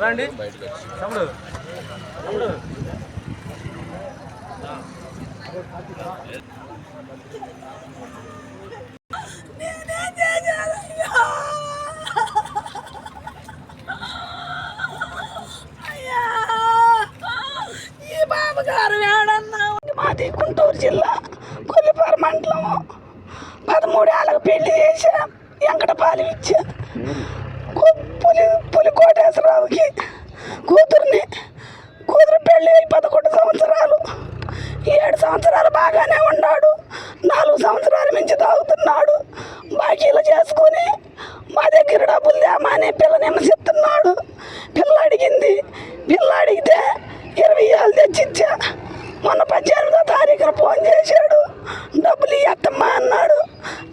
రండి. తమ్ముడు తమ్ముడు మాది గుంటూరు జిల్లా కొల్లిపారు మండలం. పదమూడేళ్ళకు పెళ్ళి చేశాం వెంకటపాలెం ఇచ్చాం పులి పులి కోటేశ్వరరావుకి కూతుర్ని కూతురు పెళ్ళి అయి పదకొండు సంవత్సరాలు. ఏడు సంవత్సరాలు బాగానే ఉన్నాడు. నాలుగు సంవత్సరాల నుంచి తాగుతున్నాడు. బాకీలు చేసుకొని మా దగ్గర డబ్బులు తేమని పిల్లని హింసిస్తున్నాడు. పిల్ల అడిగింది పిల్ల అడిగితే ఇరవై ఏళ్ళు తెచ్చిచ్చా. మొన్న పద్దెనిమిదో తారీఖున ఫోన్ చేశాడు. డబ్బులు ఇవ్వమ్మా అన్నాడు.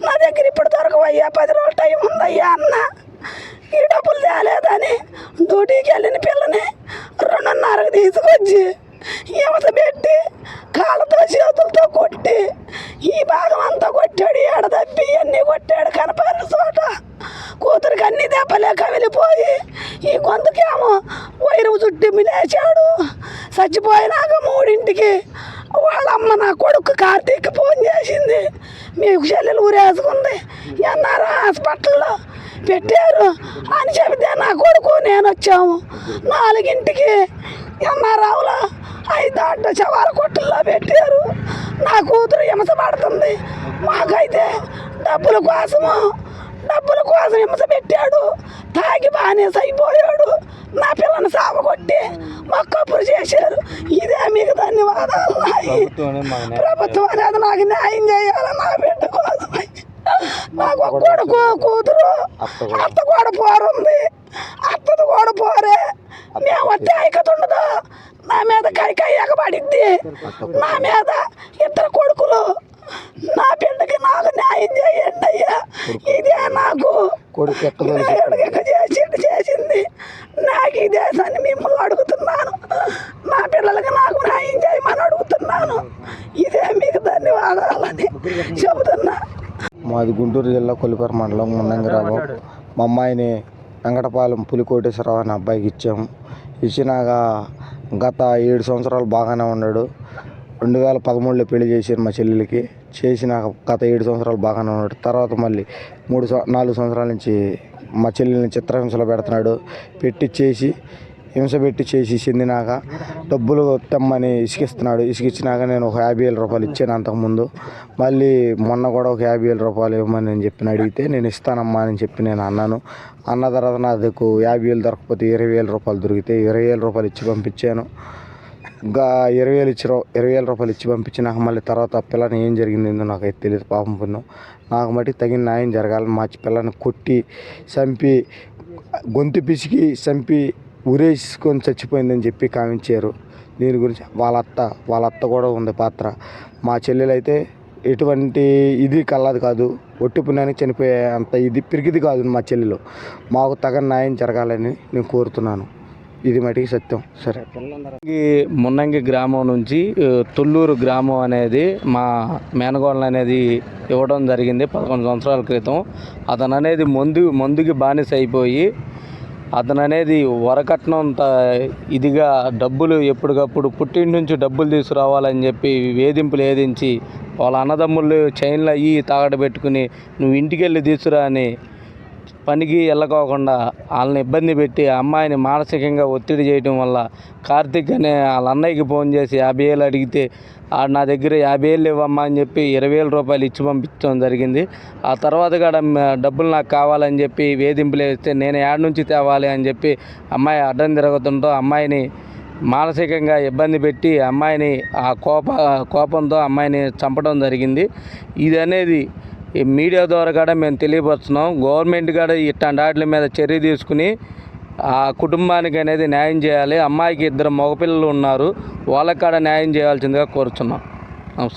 నా దగ్గర ఇప్పుడు దొరకవయ్యా పది రోజులు టైం ఉందయ్యా అన్నా. ఈ డబ్బులు తేలేదని డ్యూటీకి వెళ్ళిన పిల్లని రెండున్నరకు తీసుకొచ్చి యువత పెట్టి కాళ్ళతో చేతులతో కొట్టి ఈ భాగం అంతా కొట్టాడు ఎడదప్పి అన్నీ కొట్టాడు కనపడిన చోట. కూతురికి అన్ని దెబ్బలే కవిలిపోయి ఈ గొంతుకేమో వైరు చుట్టి లేచాడు. చచ్చిపోయినాక మూడింటికి వాళ్ళమ్మ నా కొడుకు కార్తీక్ ఫోన్ చేసింది. మీకు చెల్లెలు ఊరేసుకుంది. ఎన్ఆర్ హాస్పిటల్లో పెట్టారు. అని చెబితే నా కొడుకు నేను వచ్చాము. నాలుగింటికి ఎన్ఆర్ఆవులో ఐదు అడ్డ చవాల కొట్టుల్లో పెట్టారు. నా కూతురు హింస పడుతుంది. మాకైతే డబ్బుల కోసము డబ్బుల కోసం హింస పెట్టాడు. తాగి బానేసి అయిపోయాడు. నా పిల్లని సావగొట్టి మొక్కపురు చేశారు. ఇదే మీకు ధన్యవాదాలు. నాయి. ప్రభుత్వం అనేది నాకు న్యాయం చేయాలి. నా బిడ్డ కోసమై నాకు ఒక కొడుకు కూతురు. అత్త కూడా పోరుంది అత్తది కూడా పోరే. మేము వస్తే ఐకత ఉండదు. నా మీద కైకాయ ఎగబడిద్ది నా మీద ఇద్దరు కొడుకులు. నా బిడ్డకి నాకు న్యాయం చేయండి అయ్యా. ఇదే నాకు. చేసిండు చేసింది. నాకు ఈ దేశాన్ని మిమ్మల్ని అడుగుతున్నాను. నా పిల్లలకి నాకు న్యాయం చేయమని అడుగుతున్నాను. ఇదే మీకు ధన్యవాదాలని చెబుతున్నా. మాది గుంటూరు జిల్లా కొలిపేరు మండలం మున్నంగి గ్రామం మా అమ్మాయిని వెంకటపాలెం పులికోటేశ్వరరావు అనే అబ్బాయికి ఇచ్చాము ఇచ్చినాక గత ఏడు సంవత్సరాలు బాగానే ఉన్నాడు. రెండు వేల పదమూడులో పెళ్ళి చేశారు మా చెల్లెలకి. చేసినాక గత ఏడు సంవత్సరాలు బాగానే ఉన్నాడు. తర్వాత మళ్ళీ మూడు నాలుగు సంవత్సరాల నుంచి మా చెల్లెల్ని చిత్రహింసలో పెడుతున్నాడు. పెట్టి చేసి హింస పెట్టి చేసి చెందినాక డబ్బులు తెమ్మని ఇసుకిస్తున్నాడు. ఇసుకిచ్చినాక నేను ఒక యాభై వేల రూపాయలు ఇచ్చాను అంతకుముందు. మళ్ళీ మొన్న కూడా ఒక యాభై వేల రూపాయలు ఇవ్వమని నేను చెప్పిన అడిగితే నేను ఇస్తానమ్మా అని చెప్పి నేను అన్నాను. అన్న తర్వాత నాకు యాభై వేలు దొరకకపోతే ఇరవై వేల రూపాయలు దొరికితే ఇరవై వేల రూపాయలు ఇచ్చి పంపించాను. ఇంకా ఇరవై వేలు ఇచ్చి ఇరవై వేల రూపాయలు ఇచ్చి పంపించినాక మళ్ళీ తర్వాత పిల్లని ఏం జరిగిందో నాకు అయితే తెలియదు పాపం పుణ్యం. నాకు మట్టి తగిన న్యాయం జరగాలి మా పిల్లని కొట్టి చంపి గొంతు పిసికి చంపి ఉరేసుకొని చచ్చిపోయిందని చెప్పి కావించారు. దీని గురించి వాళ్ళ అత్త వాళ్ళ అత్త కూడా ఉంది పాత్ర. మా చెల్లెలైతే ఎటువంటి ఇది కల్లది కాదు. ఒట్టి పుణ్యానికి చనిపోయే అంత ఇది పిరికిది కాదు మా చెల్లెలు. మాకు తగిన న్యాయం జరగాలని నేను కోరుతున్నాను. ఇది మటుకి సత్యం. సరే. మున్నంగి గ్రామం నుంచి తొల్లూరు గ్రామం అనేది మా మేనగోళ్ళ అనేది ఇవ్వడం జరిగింది పదకొండు సంవత్సరాల క్రితం. అతను అనేది మందు మందుకి బానిస అయిపోయి అతను అనేది వరకట్నంత ఇదిగా డబ్బులు ఎప్పటికప్పుడు పుట్టింటి నుంచి డబ్బులు తీసుకురావాలని చెప్పి వేధింపులు వేధించి వాళ్ళ అన్నదమ్ములు చైన్లు అయ్యి తాగడ పెట్టుకుని నువ్వు ఇంటికి వెళ్ళి తీసుకురా అని పనికి వెళ్ళకోకుండా వాళ్ళని ఇబ్బంది పెట్టి ఆ అమ్మాయిని మానసికంగా ఒత్తిడి చేయటం వల్ల కార్తిక్ అనే వాళ్ళ అన్నయ్యకి ఫోన్ చేసి యాభై వేలు అడిగితే నా దగ్గర యాభై వేలు ఇవ్వమ్మా అని చెప్పి ఇరవై వేల రూపాయలు ఇచ్చి పంపించడం జరిగింది. ఆ తర్వాత కూడా డబ్బులు నాకు కావాలని చెప్పి వేధింపులు వేస్తే నేను యాడ్ నుంచి తేవాలి అని చెప్పి అమ్మాయి అడ్డం తిరుగుతుంటూ అమ్మాయిని మానసికంగా ఇబ్బంది పెట్టి అమ్మాయిని ఆ కోప కోపంతో అమ్మాయిని చంపడం జరిగింది. ఇది అనేది ఈ మీడియా ద్వారా కూడా మేము తెలియపరుస్తున్నాం. గవర్నమెంట్ కూడా ఇట్లాంటి వాటి మీద చర్య తీసుకుని ఆ కుటుంబానికి అనేది న్యాయం చేయాలి. అమ్మాయికి ఇద్దరు మగపిల్లలు ఉన్నారు. వాళ్ళకి కూడా న్యాయం చేయాల్సిందిగా కోరుచున్నాం.